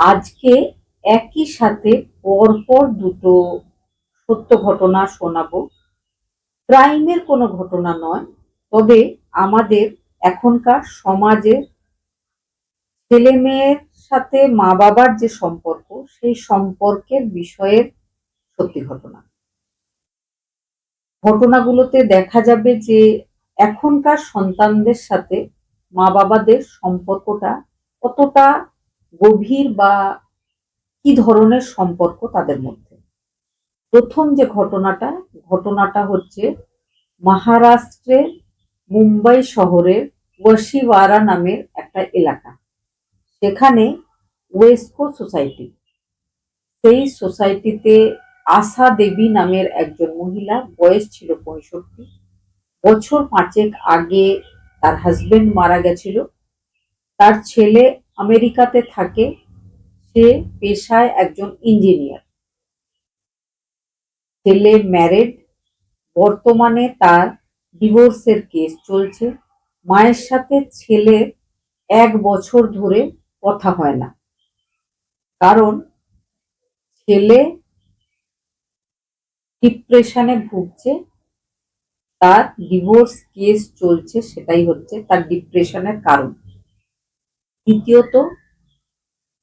আজকে একই সাথে পরপর দুটো সত্য ঘটনা শোনাবো। ক্রাইমের কোনো ঘটনা নয়, তবে আমাদের এখনকার সমাজে ছেলে মেয়ের সাথে মা বাবার যে সম্পর্ক, সেই সম্পর্কের বিষয়ের সত্যি ঘটনা। ঘটনাগুলোতে দেখা যাবে যে এখনকার সন্তানদের সাথে মা বাবাদের সম্পর্কটা কতটা গভীর বা কি ধরনের সম্পর্ক তাদের মধ্যে? প্রথম যে ঘটনাটা ঘটনাটা হচ্ছে মহারাষ্ট্রের মুম্বাই শহরের ওয়াশিওয়ারা নামের একটা এলাকা। সেখানে ওয়েস্কো সোসাইটি, সেই সোসাইটিতে আশা দেবী নামের একজন মহিলা, বয়স ছিল পঁয়ষট্টি, বছর পাঁচেক আগে তার হাজবেন্ড মারা গেছিল। তার ছেলে আমেরিকাতে থাকে, সে পেশায় একজন ইঞ্জিনিয়ার। ছেলে ম্যারেড বর্তমানে তার ডিভোর্সের কেস চলছে। মায়ের সাথে ছেলে এক বছর ধরে কথা হয় না। কারণ ছেলে ডিপ্রেশনে ভুগছে, তার ডিভোর্স কেস চলছে, সেটাই হচ্ছে তার ডিপ্রেশনের কারণ। দ্বিতীয়ত,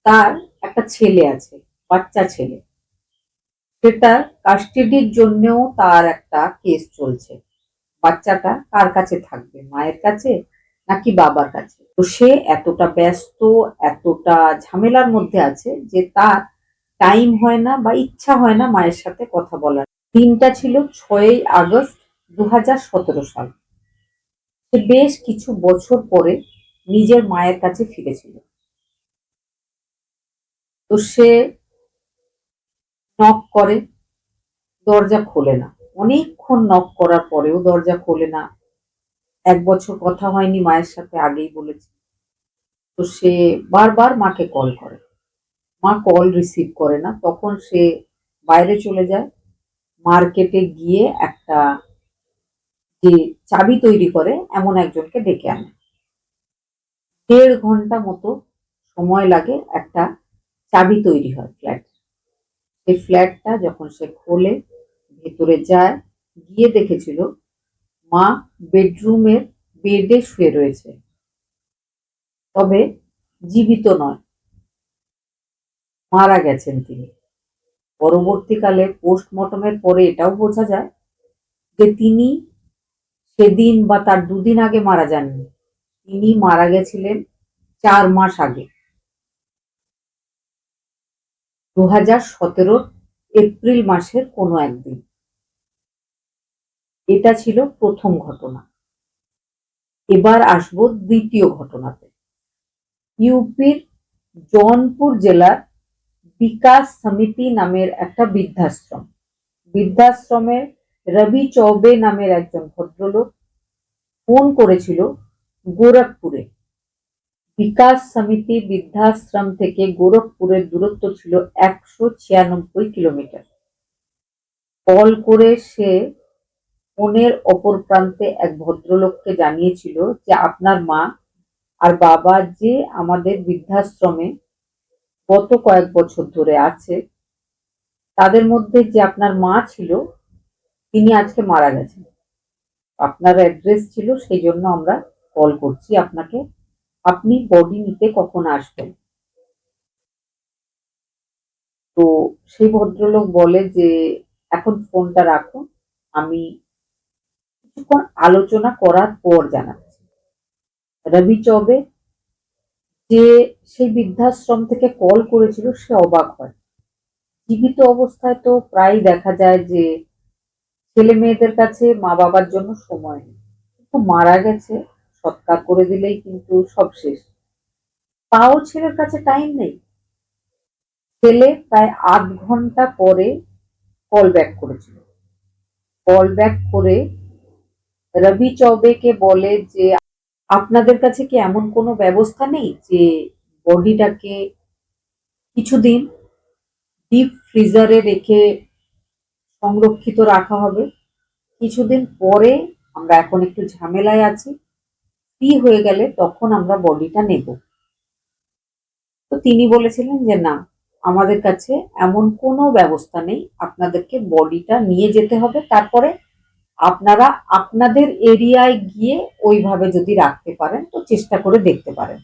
তার একটা ছেলে আছে, বাচ্চা ছেলে। সেটা কাস্টাডির জন্যও তার একটা কেস চলছে। বাচ্চাটা কার কাছে থাকবে, মায়ের কাছে নাকি বাবার কাছে? তো সে এতটা ব্যস্ত, এতটা ঝামেলার মধ্যে আছে যে তার টাইম হয় না বা ইচ্ছা হয় না মায়ের সাথে কথা বলার। দিনটা ছিল ছয়ই আগস্ট দু হাজার সতেরো সাল। সে বেশ কিছু বছর পরে নিজের মায়ের কাছে ফিরেছিল। তো সে নক করে, দরজা খোলে না। অনেকক্ষণ নক করার পরেও দরজা খোলে না। এক বছর কথা হয়নি মায়ের সাথে, আগেই বলেছে। তো সে বারবার মাকে কল করে। মা কল রিসিভ করে না। তখন সে বাইরে চলে যায়। মার্কেটে গিয়ে একটা যে চাবি তৈরি করে, এমন একজনকে ডেকে আনে। দেড় ঘণ্টা মতো সময় লাগে একটা চাবি তৈরি হয় ফ্ল্যাট। সেই ফ্ল্যাটটা যখন সে খোলে, ভেতরে যায়, গিয়ে দেখেছিল মা বেডরুমের বেডে শুয়ে রয়েছে। তবে জীবিত নয়। মারা গেছেন তিনি। পরবর্তীকালে পোস্টমর্টমের পরে এটাও বোঝা যায় যে তিনি সেদিন বা তার দুদিন আগে মারা যাননি। তিনি মারা গেছিলেন চার মাস আগে। দু হাজার এপ্রিল মাসের কোনো একদিন। এটা ছিল প্রথম ঘটনা। এবার আসব দ্বিতীয় ঘটনাতে। ইউপির জৌনপুর জেলার বিকাশ সমিতি নামের একটা বৃদ্ধাশ্রম। বৃদ্ধাশ্রমের রবি চৌবে নামের একজন ভদ্রলোক ফোন করেছিল গোরখপুরে। বিকাশ সমিতি বৃদ্ধাশ্রম থেকে গোরখপুরের দূরত্ব ছিল একশো ছিয়ানব্বই কিলোমিটার। কল করে সে ফোনের অপর প্রান্তে এক ভদ্রলোককে জানিয়েছিল যে, আপনার মা আর বাবা যে আমাদের বৃদ্ধাশ্রমে গত কয়েক বছর ধরে আছে, তাদের মধ্যে যে আপনার মা ছিল, তিনি আজকে মারা গেছেন। আপনার অ্যাড্রেস ছিল, সেই জন্য আমরা কল করছি, আপনাকে। আপনি বডি নিতে কখন আসবেন? তো সেই ভদ্রলোক বলে যে, এখন ফোনটা রাখুন, আমি কিছুক্ষণ আলোচনা করার পর জানাচ্ছি। রবি চবে, যে সেই বৃদ্ধাশ্রম থেকে কল করেছিল, সে অবাক হয়। জীবিত অবস্থায় তো প্রায় দেখা যায় যে, ছেলে মেয়েদের কাছে মা বাবার জন্য সময় নেই। কিন্তু মারা গেছে সৎকার করে দিলেই কিন্তু সব শেষ। তাও ছেলের কাছে টাইম নেই। ছেলে প্রায় আধ ঘণ্টা পরে কল ব্যাক করেছিল। কল ব্যাক করে রবি চৌবেকে বলে যে, আপনাদের কাছে কি এমন কোনো ব্যবস্থা নেই যে বডিটাকে কিছুদিন ডিপ ফ্রিজারে রেখে সংরক্ষিত রাখা হবে? কিছুদিন পরে আমরা এখন একটু ঝামেলায় আছি। ফ্রি হয়ে গেলে তখন আমরা বডিটা নেব। তো তিনি বলেছিলেন যে, না, আমাদের কাছে এমন কোনো ব্যবস্থা নেই। আপনাদেরকে বডিটা নিয়ে যেতে হবে। তারপরে আপনারা আপনাদের এরিয়ায় গিয়ে ওইভাবে যদি রাখতে পারেন, তো চেষ্টা করে দেখতে পারেন।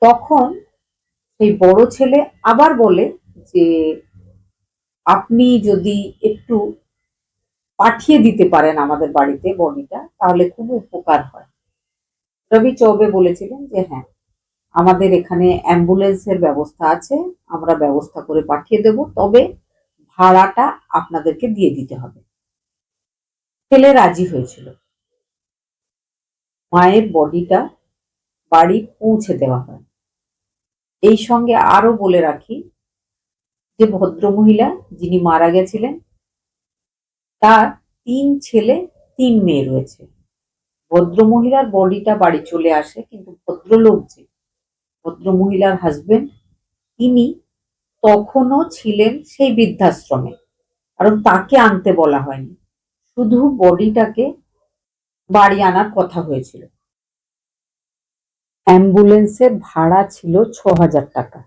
তখন সেই বড় ছেলে আবার বলে যে, আপনি যদি একটু পাঠিয়ে দিতে পারেন আমাদের বাড়িতে বডিটা, তাহলে খুব উপকার হয়। রবি চৌবে বলেছিলেন যে হ্যাঁ আমাদের এখানে অ্যাম্বুলেন্সের ব্যবস্থা আছে, আমরা ব্যবস্থা করে পাঠিয়ে দেব, তবে ভাড়াটা আপনাদেরকে দিয়ে দিতে হবে। ছেলে রাজি হয়েছিল। মায়ের বডিটা বাড়ি পৌঁছে দেওয়া হয়। এই সঙ্গে আরও বলে রাখি যে ভদ্রমহিলা যিনি মারা গেছিলেন, তার তিন ছেলে, তিন মেয়ে রয়েছে। ভদ্রমহিলার বডিটা বাড়ি চলে আসে, কিন্তু ভদ্রলোক যে, ভদ্রমহিলার হাজবেন্ড তিনি তখনও ছিলেন সেই বৃদ্ধাশ্রমে, কারণ তাকে আনতে বলা হয়নি। শুধু বডিটাকে বাড়ি আনার কথা হয়েছিল। অ্যাম্বুলেন্সের ভাড়া ছিল ছ হাজার টাকা।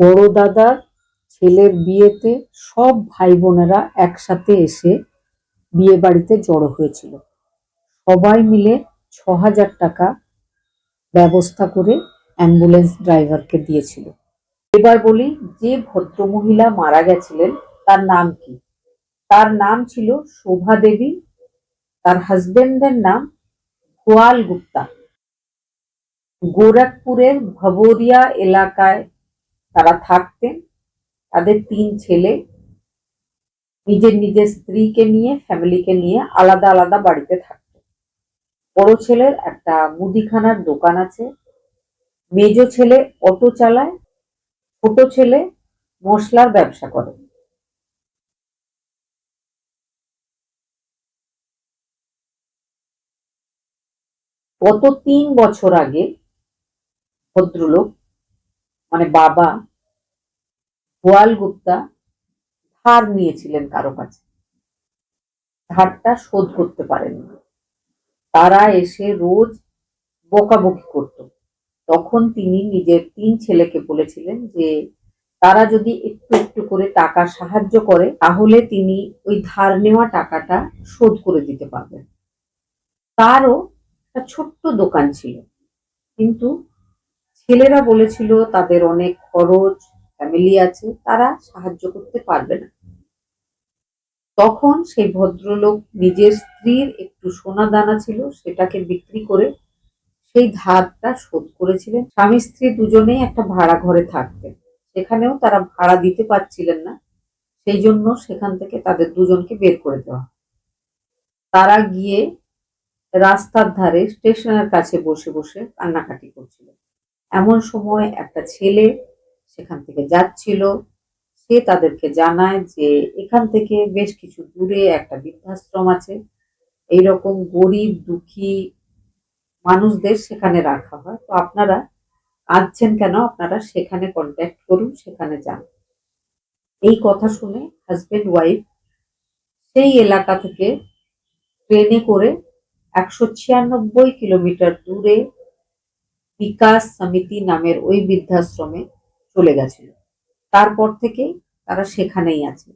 বড় দাদার ছেলের বিয়েতে সব ভাই বোনেরা একসাথে এসে বিয়ে বাড়িতে জড়ো হয়েছিল। সবাই মিলে ছ হাজার টাকা ব্যবস্থা করে অ্যাম্বুলেন্স ড্রাইভারকে দিয়েছিল। এবার বলি, যে ভদ্রমহিলা মারা গেছিলেন, তার নাম কি? তার নাম ছিল শোভা দেবী, তার হাজবেন্ডের নাম গোয়াল গুপ্তা। গোরখপুরের ভবরিয়া এলাকায় তারা থাকতেন। তাদের তিন ছেলে নিজের নিজের স্ত্রীকে নিয়ে ফ্যামিলিকে নিয়ে আলাদা আলাদা বাড়িতে থাকত বড় ছেলের একটা মুদিখানার দোকান আছে। মেজ ছেলে অটো চালায়, ছোট ছেলে মশলার ব্যবসা করে। গত তিন বছর আগে ভদ্রলোক মানে বাবা, গোয়াল গুপ্তা, ধার নিয়েছিলেন কারও কাছে। ধারটা শোধ করতে পারেননি। তারা এসে রোজ বকাবকি করত। তখন তিনি নিজের তিন ছেলেকে বলেছিলেন যে, তারা যদি একটু একটু করে টাকা সাহায্য করে, তাহলে তিনি ওই ধার নেওয়া টাকাটা শোধ করে দিতে পারবেন। তারও একটা ছোট্ট দোকান ছিল। কিন্তু ছেলেরা বলেছিল, তাদের অনেক খরচ, ফ্যামিলি আছে, তারা সাহায্য করতে পারবে না। তখন সেই ভদ্রলোক নিজের স্ত্রীর একটু সোনা দানা ছিল, সেটাকে বিক্রি করে সেই ধারটা শোধ করেছিলেন। স্বামী স্ত্রী দুজনেই একটা ভাড়া ঘরে থাকতেন। সেখানেও তারা ভাড়া দিতে পারছিলেন না। সেই জন্য সেখান থেকে তাদের দুজনকে বের করে দেওয়া তারা গিয়ে রাস্তার ধারে স্টেশনের কাছে বসে বসে কান্নাকাটি করছিল এমন সময় একটা ছেলে সেখান থেকে যাচ্ছিল। সে তাদেরকে জানায় যে এখান থেকে বেশ কিছু দূরে একটা বৃদ্ধাশ্রম আছে। এইরকম গরিব, দুঃখী মানুষদের সেখানে রাখা হয়। তো আপনারা কাঁদছেন কেন? আপনারা সেখানে কন্ট্যাক্ট করুন, সেখানে যান। এই কথা শুনে হাজবেন্ড ওয়াইফ সেই এলাকা থেকে ট্রেনে করে একশো ছিয়ানব্বই কিলোমিটার দূরে বিকাশ সমিতি নামের ওই বৃদ্ধাশ্রমে চলে গেছিল। তারপর থেকে তারা সেখানেই আছে।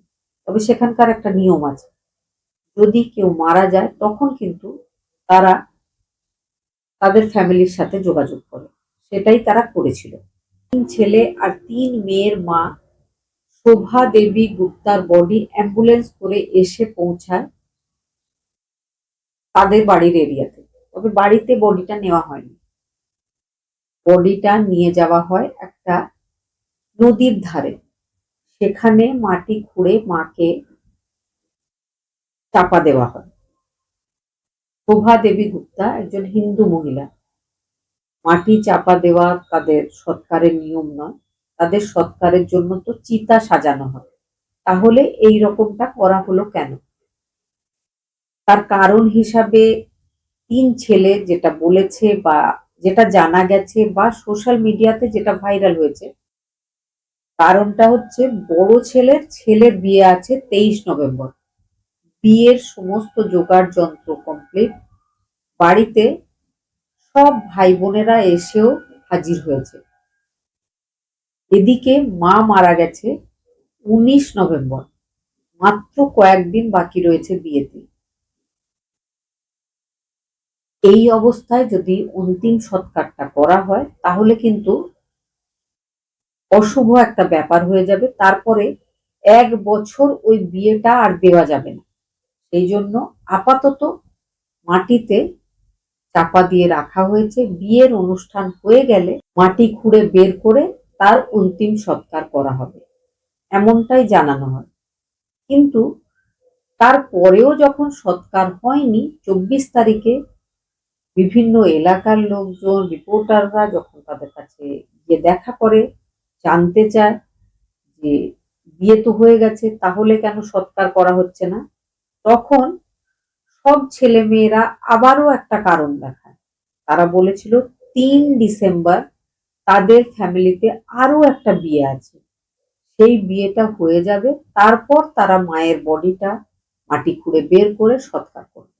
তবে সেখানকার একটা নিয়ম আছে, যদি কেউ মারা যায় তখন কিন্তু তারা তাদের ফ্যামিলির সাথে যোগাযোগ করে। সেটাই তারা করেছিল। তিন ছেলে আর তিন মেয়ের মা শোভা দেবী গুপ্তার বডি অ্যাম্বুলেন্স করে এসে পৌঁছায় তাদের বাড়ির এরিয়াতে। তবে বাড়িতে বডিটা নেওয়া হয়নি। বডিটা নিয়ে যাওয়া হয় একটা নদীর ধারে। সেখানে মাটি খুঁড়ে মাকে চাপা দেওয়া হয়। শোভা দেবী গুপ্তা একজন হিন্দু মহিলা। মাটি চাপা দেওয়া তাদের সৎকারের নিয়ম নয়। তাদের সৎকারের জন্য তো চিতা সাজানো হয়। তাহলে এই রকমটা করা হলো কেন? তার কারণ হিসাবে তিন ছেলে যেটা বলেছে বা যেটা জানা গেছে বা সোশ্যাল মিডিয়াতে যেটা ভাইরাল হয়েছে কারণটা হচ্ছে বড় ছেলের ছেলের বিয়ে আছে তেইশ নভেম্বর। বিয়ের সমস্ত জোগাড় যন্ত্র কমপ্লিট বাড়িতে সব ভাই বোনেরা এসেও হাজির হয়েছে। এদিকে মা মারা গেছে উনিশ নভেম্বর। মাত্র কয়েকদিন বাকি রয়েছে বিয়েতে। এই অবস্থায় যদি অন্তিম সৎকারটা করা হয়, তাহলে কিন্তু অশুভ একটা ব্যাপার হয়ে যাবে। তারপরে এক বছর ওই বিয়েটা আর দেওয়া যাবে না। সেই জন্য আপাতত মাটিতে চাপা দিয়ে রাখা হয়েছে। বিয়ের অনুষ্ঠান হয়ে গেলে মাটি খুঁড়ে বের করে তার অন্তিম সৎকার করা হবে। এমনটাই জানানো হয়। কিন্তু তারপরেও যখন সৎকার হয়নি, চব্বিশ তারিখে বিভিন্ন এলাকার লোকজন, রিপোর্টাররা যখন তাদের কাছে গিয়ে দেখা করে জানতে চায় যে বিয়ে তো হয়ে গেছে, তাহলে কেন সৎকার করা হচ্ছে না? তখন সব ছেলে মেয়েরা আবারও একটা কারণ দেখায়। তারা বলেছিল, তিন ডিসেম্বর তাদের ফ্যামিলিতে আরও একটা বিয়ে আছে। সেই বিয়েটা হয়ে যাবে, তারপর তারা মায়ের বডিটা মাটি খুঁড়ে বের করে সৎকার করবে।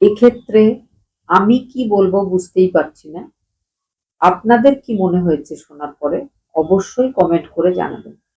এক্ষেত্রে আমি কি বলব বুঝতেই পারছি না। আপনাদের কি মনে হয়েছে শোনার পরে? অবশ্যই কমেন্ট করে জানাবেন।